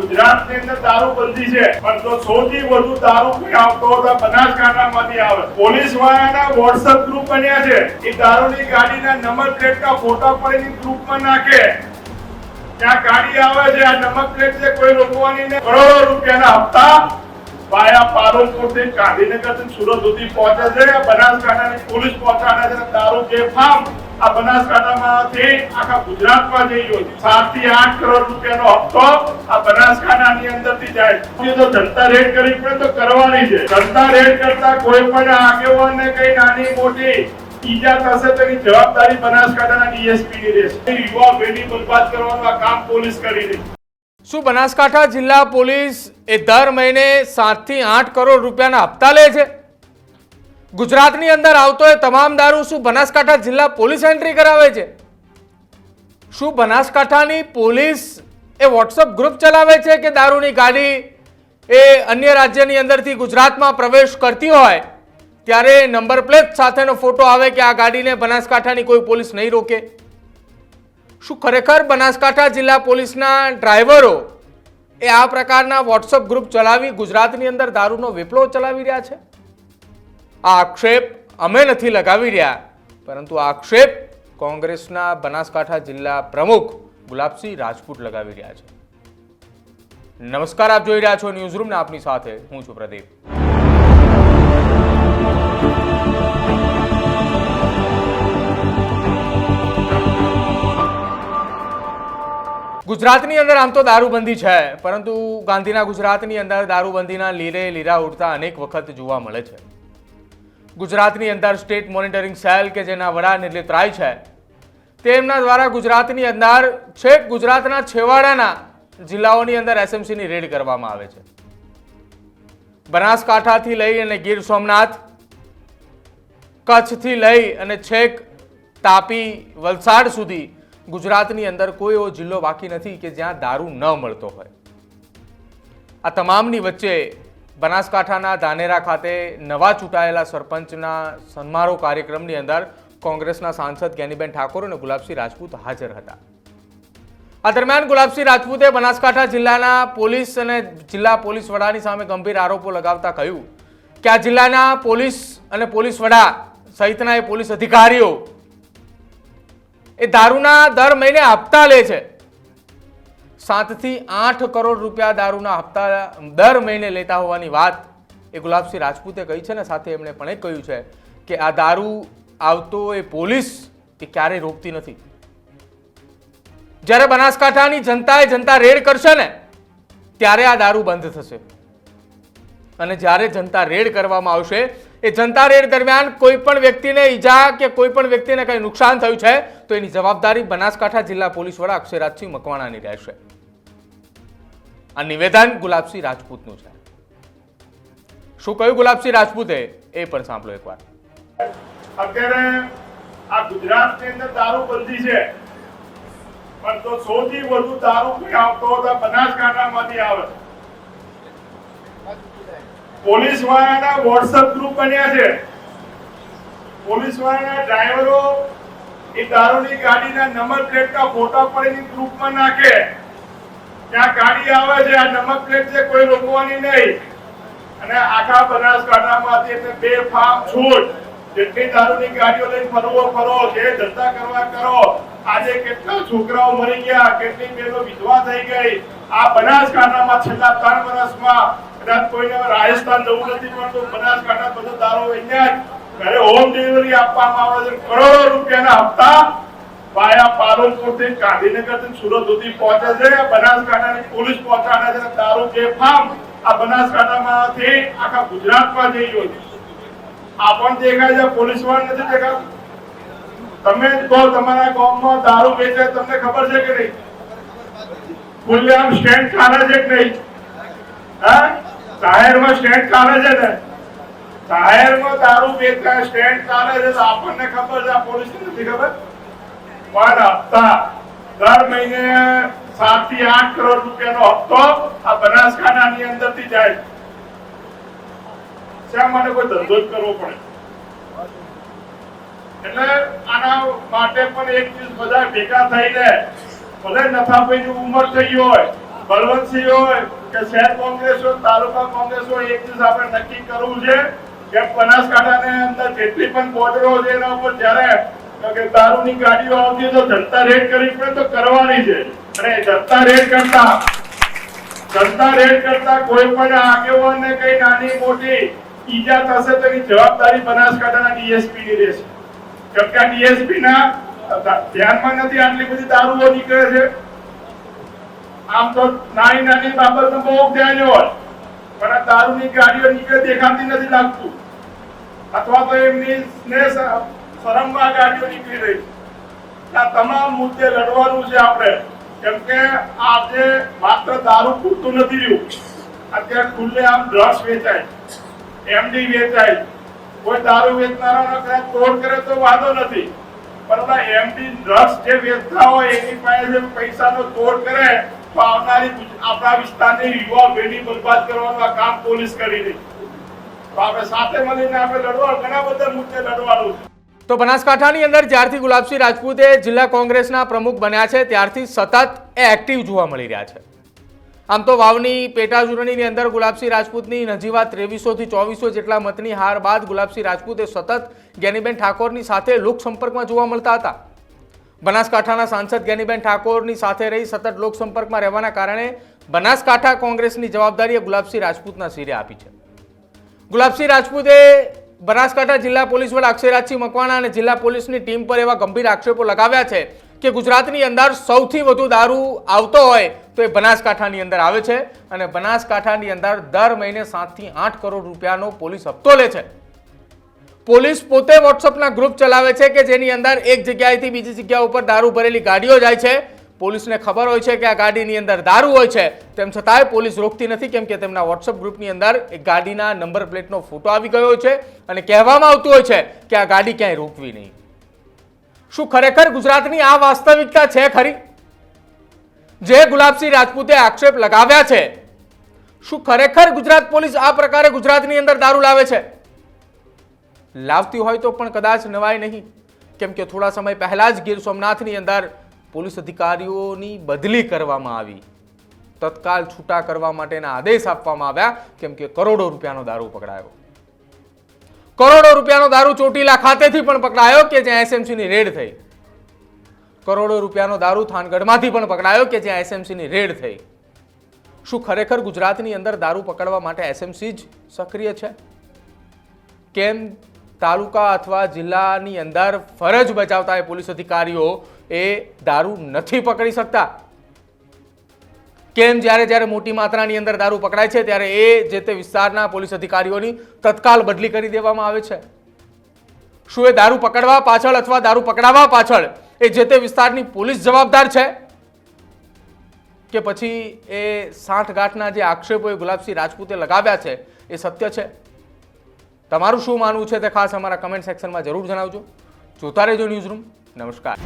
ગુજરાતની અંદર દારૂબંધી છે. પણ તો સૌથી વધુ દારૂ કોઈ આવતો હોય બનાસકાંઠા માંથી આવે. પોલીસ વાળાના વોટ્સઅપ ગ્રુપ બન્યા છે. એ દારૂની ગાડીના નંબર પ્લેટના ફોટા પડીને ગ્રુપમાં નાખે. ત્યાં ગાડી આવે છે. આ નંબર પ્લેટ છે, કોઈ રોકવાની ને કરોડો રૂપિયાના હપ્તા વાયા પાલનપુરથી ગાંધીનગરથી સુરત સુધી પહોંચે છે. બનાસકાંઠાની પોલીસ પહોંચાડે છે. દારૂ બેફામ આ બનાસકાંઠામાંથી આખા ગુજરાતમાં જઈ રહ્યો સાતથી આઠ કરોડ રૂપિયાનો હપ્તો આ બનાસકાંઠાની અંદરથી જાય. જો જનતા રેડ કરવી પડે તો કરવાની છે. જનતા રેડ કરતા કોઈ પણ આગેવાનને કઈ નાની મોટી ઈજા થશે તો એની જવાબદારી બનાસકાંઠાના ડીએસપી ની રહેશે યુવા પેઢી બરબાદ કરવાનું આ કામ પોલીસ કરી રહી શું બનાસકાંઠા જિલ્લા પોલીસ એ દર મહિને સાતથી આઠ કરોડ રૂપિયાના હપ્તા લે છે? ગુજરાતની અંદર આવતો એ તમામ દારૂ શું બનાસકાંઠા જિલ્લા પોલીસ એન્ટ્રી કરાવે છે? શું બનાસકાંઠાની પોલીસ એ વોટ્સઅપ ગ્રુપ ચલાવે છે કે દારૂની ગાડી એ અન્ય રાજ્યની અંદરથી ગુજરાતમાં પ્રવેશ કરતી હોય ત્યારે નંબર પ્લેટ સાથેનો ફોટો આવે કે આ ગાડીને બનાસકાંઠાની કોઈ પોલીસ નહીં રોકે? શું ખરેખર બનાસકાંઠા જિલ્લા પોલીસના ડ્રાઈવરો એ આ પ્રકારના વોટ્સઅપ ગ્રુપ ચલાવી ગુજરાતની અંદર દારૂનો વિપ્લવ ચલાવી રહ્યા છે? આ આક્ષેપ અમે નથી લગાવી રહ્યા, પરંતુ આક્ષેપ કોંગ્રેસના બનાસકાંઠા જિલ્લા પ્રમુખ ગુલાબસિંહ રાજપૂત લગાવી રહ્યા છે. નમસ્કાર, આપ જોઈ રહ્યા છો ન્યૂઝ રૂમ ને આપની સાથે હું છું પ્રદીપ. ગુજરાતની અંદર આમ તો દારૂબંધી છે, પરંતુ ગાંધીના ગુજરાતની અંદર દારૂબંધીના લીરે લીરા ઉડતા અનેક વખત જોવા મળે છે. ગુજરાતની અંદર સ્ટેટ મોનિટરિંગ સેલ કે જેના વડા નિર્લિત રાય છે તેમના દ્વારા ગુજરાતની અંદર છેક ગુજરાતના છેવાડાના જિલ્લાઓની અંદર એસએમસીની રેડ કરવામાં આવે છે. બનાસકાંઠાથી લઈ અને ગીર સોમનાથ, કચ્છથી લઈ અને છેક તાપી, વલસાડ સુધી ગુજરાતની અંદર કોઈ એવો જિલ્લો બાકી નથી કે જ્યાં દારૂ ન મળતો હોય. આ તમામની વચ્ચે બનાસકાંઠાના ધાનેરા ખાતે નવા ચૂંટાયેલા સરપંચના સન્મારોહ કાર્યક્રમની અંદર કોંગ્રેસના સાંસદ જ્ઞાનીબેન ઠાકોર અને ગુલાબસિંહ રાજપૂત હાજર હતા. આ દરમિયાન ગુલાબસિંહ રાજપૂતે બનાસકાંઠા જિલ્લાના પોલીસ અને જિલ્લા પોલીસ વડાની સામે ગંભીર આરોપો લગાવતા કહ્યું કે આ જિલ્લાના પોલીસ અને પોલીસ વડા સહિતના એ પોલીસ અધિકારીઓ એ દારૂના દર મહિને હપ્તા લે છે. સાતથી આઠ કરોડ રૂપિયા દારૂના હપ્તા દર મહિને લેતા હોવાની વાત એ ગુલાબસિંહ રાજપૂતે કહી છે ને, સાથે એમણે પણ એ કહ્યું છે કે આ દારૂ આવતો એ પોલીસ એ ક્યારેય રોકતી નથી. જ્યારે બનાસકાંઠાની જનતાએ જનતા રેડ કરશે ને, ત્યારે આ દારૂ બંધ થશે. અને જ્યારે જનતા રેડ કરવામાં આવશે, એ જનતા રેડ દરમિયાન કોઈ પણ વ્યક્તિને ઈજા કે કોઈ પણ વ્યક્તિને કંઈ નુકસાન થયું છે, તો એની જવાબદારી બનાસકાંઠા જિલ્લા પોલીસ વડા અક્ષયરાજસિંહ મકવાણાની રહેશે. આ નિવેદન ગુલાબસિંહ રાજપૂતનું છે. શું કહ્યું ગુલાબસિંહ રાજપૂતે? એ પણ સાંભળો એકવાર. અત્યારે આ ગુજરાતની અંદર દારૂબંધી છે. પણ તો સૌથી વધુ દારૂ કોઈ આવતો હોય તો બનાસકાંઠામાંથી આવે. પોલીસ વાળાના વોટ્સઅપ ગ્રુપ બન્યા છે. પોલીસ વાળાના ડ્રાઈવરો એ દારૂની ગાડીના નંબર પ્લેટના ફોટા પડીને ગ્રુપમાં નાખે. ત્યાં ગાડી આવે છે, આ નંબર પ્લેટ છે, કોઈ રોકવાની નહીં. અને આખા બનાસકાંઠામાંથી એટલે બે ફાર્મ છૂટ. જેટલી દારૂની ગાડીઓ લઈને ફરવો, ફરો, જે ધંધા કરવા કરો. આજે કેટલા છોકરાઓ મરી ગયા, કેટલી બહેનો વિધવા થઈ ગઈ. આ બનાસકાંઠામાં છેલ્લા ત્રણ વર્ષમાં, કદાચ કોઈને રાજસ્થાન જવું નથી પડતું બનાસકાંઠા બધો દારૂ અહીંયા ઘરે હોમ ડિલિવરી આપવામાં આવે છે, કરોડો રૂપિયાના હપ્તા વાયા પાલનપુરથી ગાંધીનગરથી સુરત સુધી પહોંચે છે. બનાસકાંઠાની પોલીસ પહોંચાડે છે. દારૂ, બેફામ આ બનાસકાંઠામાંથી આખા ગુજરાતમાં જઈ રહ્યો છે. આ દેખાય છે. પોલીસવાળા નથી દેખાતું. તમે તો તમારા ગામમાં દારૂ વેચે, તમને ખબર છે કે નહીં? ખુલ્લેઆમ સ્ટેન્ડ ચાલે છે કે નહીં? હા? જાહેરમાં સ્ટેન્ડ ચાલે છે ને? જાહેરમાં દારૂ વેચાય સ્ટેન્ડ ચાલે છે તો આપણને ખબર છે, આ પોલીસ નથી ખબર? પણ હપ્તા. દર મહિને સાતથી આઠ કરોડ રૂપિયાનો હપ્તો આ બનાસકાંઠાની અંદરથી જાય. શા માટે કોઈ ધંધો જ કરવો પડે? એટલે આના માટે પણ એક દિવસ બધા ભેગા થઈને ભલે નથાભાઈની ઉંમર થઈ હોય, બળવંતસિંહ હોય કે શહેર કોંગ્રેસ હોય, તાલુકા કોંગ્રેસ હોય, એક દિવસ આપણે નક્કી કરવું છે કે બનાસકાંઠાની અંદર જેટલી પણ બોર્ડરો છે એના ઉપર જ્યારે કે ના ધ્યાનમાં નથી આટલી બધી દારૂઓ નીકળે છે. આમ તો નાની નાની બાબતનું બહુ ધ્યાન હોય, પણ આ દારૂની ગાડીઓ નીકળે દેખાતી નથી લાગતું. અથવા તો એમની શરમમાં ગાડીઓ તોડ કરે તો વાંધો નથી. પણ એમડી આપણા વિસ્તારની યુવા પેઢી બરબાદ કરવાનું કામ પોલીસ કરી રહી તો આપણે સાથે મળીને આપણે લડવા, ઘણા બધા મુદ્દે લડવાનું છે. તો બનાસકાંઠાની અંદર જ્યારથી ગુલાબસિંહ રાજપૂતે જિલ્લા કોંગ્રેસના પ્રમુખ બન્યા છે, ત્યારથી સતત એ એક્ટિવ જોવા મળી રહ્યા છે. આમ તો વાવની પેટા અંદર ગુલાબસિંહ રાજપૂતની નજીવા ત્રેવીસોથી ચોવીસો જેટલા મતની હાર બાદ ગુલાબસિંહ રાજપૂતે સતત જ્ઞાનીબેન ઠાકોરની સાથે લોકસંપર્કમાં જોવા મળતા હતા. બનાસકાંઠાના સાંસદ જ્ઞાનીબેન ઠાકોરની સાથે રહી સતત લોકસંપર્કમાં રહેવાના કારણે બનાસકાંઠા કોંગ્રેસની જવાબદારી ગુલાબસિંહ રાજપૂતના સિરે આપી છે. ગુલાબસિંહ રાજપૂતે બનાસકાંઠા જિલ્લા પોલીસ વડા અક્ષયરાજસિંહ મકવાણા અને જિલ્લા પોલીસની ટીમ પર એવા ગંભીર આક્ષેપો લગાવ્યા છે કે ગુજરાતની અંદર સૌથી વધુ દારૂ આવતો હોય તો એ બનાસકાંઠાની અંદર આવે છે અને બનાસકાંઠાની અંદર દર મહિને સાતથી આઠ કરોડ રૂપિયાનો પોલીસ હપ્તો લે છે. પોલીસ પોતે વોટ્સઅપના ગ્રુપ ચલાવે છે કે જેની અંદર એક જગ્યાએથી બીજી જગ્યા ઉપર દારૂ ભરેલી ગાડીઓ જાય છે પોલીસને ખબર હોય છે કે આ ગાડીની અંદર દારૂ હોય છે. તેમ છતાંય પોલીસ રોકતી નથી, કેમ કે તેમના વોટ્સઅપ ગ્રુપની અંદર એક ગાડીના નંબર પ્લેટનો ફોટો આવી ગયો છે અને કહેવામાં આવતું હોય છે કે આ ગાડી ક્યાંય રોકવી નહીં. શું ખરેખર ગુજરાતની આ વાસ્તવિકતા છે ખરી? જે ગુલાબસિંહ રાજપૂતે આક્ષેપ લગાવ્યા છે. શું ખરેખર ગુજરાત પોલીસ આ પ્રકારે ગુજરાતની અંદર દારૂ લાવે છે? લાવતી હોય તો પણ કદાચ નવાય નહીં. કેમ કે થોડા સમય પહેલા જ ગીર સોમનાથની અંદર પોલીસ અધિકારીઓની બદલી કરવામાં આવી. તત્કાલ છૂટા કરવા માટેના આદેશ આપવામાં આવ્યા, કેમ કે કરોડો રૂપિયાનો દારૂ પકડાયો. કરોડો રૂપિયાનો દારૂ ચોટીલા ખાતેથી પણ પકડાયો કે જ્યાં એસએમસીની રેડ થઈ? કરોડો રૂપિયાનો દારૂ થાનગઢમાંથી પણ પકડાયો કે જ્યાં એસએમસીની રેડ થઈ? શું ખરેખર ગુજરાતની અંદર દારૂ પકડવા માટે એસએમસી જ સક્રિય છે? કેમ તાલુકા અથવા જિલ્લાની અંદર ફરજ બજાવતા એ પોલીસ અધિકારીઓ એ દારૂ નથી પકડી શકતા. કેમ? જ્યારે જ્યારે મોટી માત્રાની અંદર દારૂ પકડાય છે, ત્યારે એ જે તે વિસ્તારના પોલીસ અધિકારીઓની તત્કાલ બદલી કરી દેવામાં આવે છે. શું એ દારૂ પકડવા પાછળ અથવા દારૂ પકડાવવા પાછળ એ જે તે વિસ્તારની પોલીસ જવાબદાર છે? કે પછી એ સાંઠગાંઠના જે આક્ષેપો એ ગુલાબસિંહ રાજપૂતે લગાવ્યા છે, એ સત્ય છે? તમારું શું માનવું છે તે ખાસ અમારા કમેન્ટ સેક્શનમાં જરૂર જણાવજો. જોતા રહેજો ન્યૂઝ રૂમ નમસ્કાર